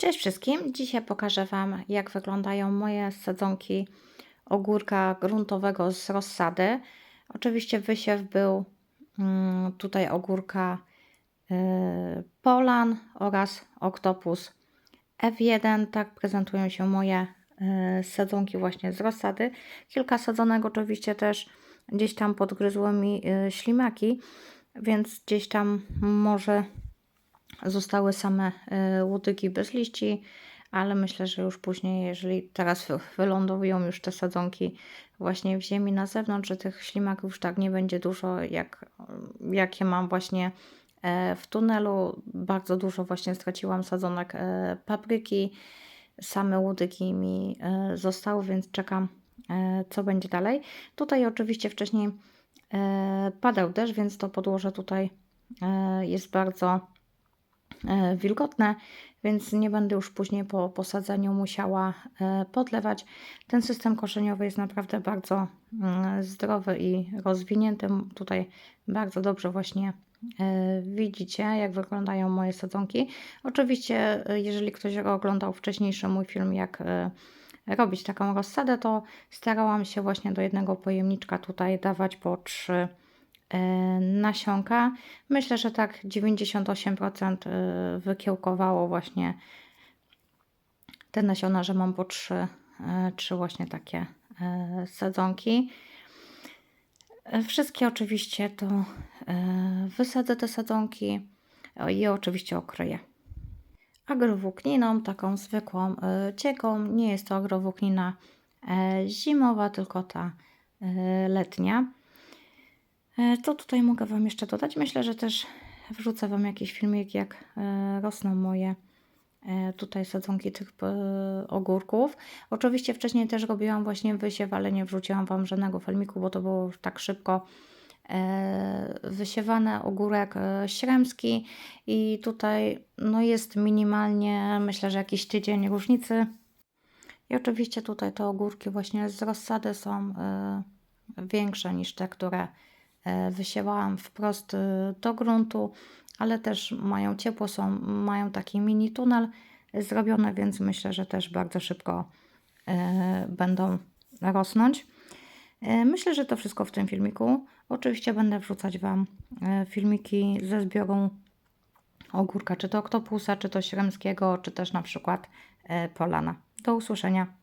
Cześć wszystkim! Dzisiaj pokażę Wam, jak wyglądają moje sadzonki ogórka gruntowego z rozsady. Oczywiście wysiew był mm, tutaj ogórka y, Polan oraz Octopus F1. Tak prezentują się moje y, sadzonki właśnie z rozsady. Kilka sadzonek oczywiście też gdzieś tam podgryzły mi y, ślimaki, więc gdzieś tam może Zostały same y, łodygi bez liści, ale myślę, że już później, jeżeli teraz wylądują już te sadzonki właśnie w ziemi na zewnątrz, że tych ślimaków już tak nie będzie dużo, jak, jakie mam właśnie e, w tunelu. Bardzo dużo właśnie straciłam sadzonek e, papryki. Same łodygi mi e, zostały, więc czekam, co będzie dalej. Tutaj oczywiście wcześniej padał deszcz, więc to podłoże tutaj jest bardzo E, wilgotne, więc nie będę już później po posadzeniu musiała e, podlewać. Ten system koszeniowy jest naprawdę bardzo mm, zdrowy i rozwinięty. Tutaj bardzo dobrze właśnie e, widzicie, jak wyglądają moje sadzonki. Oczywiście, jeżeli ktoś oglądał wcześniejszy mój film, jak robić taką rozsadę, to starałam się właśnie do jednego pojemniczka tutaj dawać po trzy E, nasionka. Myślę, że tak 98% e, wykiełkowało właśnie te nasiona, że mam po trzy, trzy właśnie takie sadzonki. Wszystkie oczywiście to wysadzę te sadzonki i oczywiście okryję. Agrowłókniną, taką zwykłą ciekłą, nie jest to agrowłóknina zimowa, tylko ta letnia. E, co tutaj mogę Wam jeszcze dodać? Myślę, że też wrzucę Wam jakiś filmik, jak e, rosną moje e, tutaj sadzonki tych ogórków. Oczywiście wcześniej też robiłam właśnie wysiew, ale nie wrzuciłam Wam żadnego filmiku, bo to było tak szybko wysiewane ogórek śremski i tutaj no jest minimalnie, myślę, że jakiś tydzień różnicy. I oczywiście tutaj te ogórki właśnie z rozsady są większe niż te, które wysiewałam wprost e, do gruntu, ale też mają ciepło, są, mają taki mini tunel zrobiony, więc myślę, że też bardzo szybko e, będą rosnąć. Myślę, że to wszystko w tym filmiku. Oczywiście będę wrzucać Wam filmiki ze zbioru ogórka, czy to oktopusa, czy to śremskiego, czy też na przykład polana. Do usłyszenia.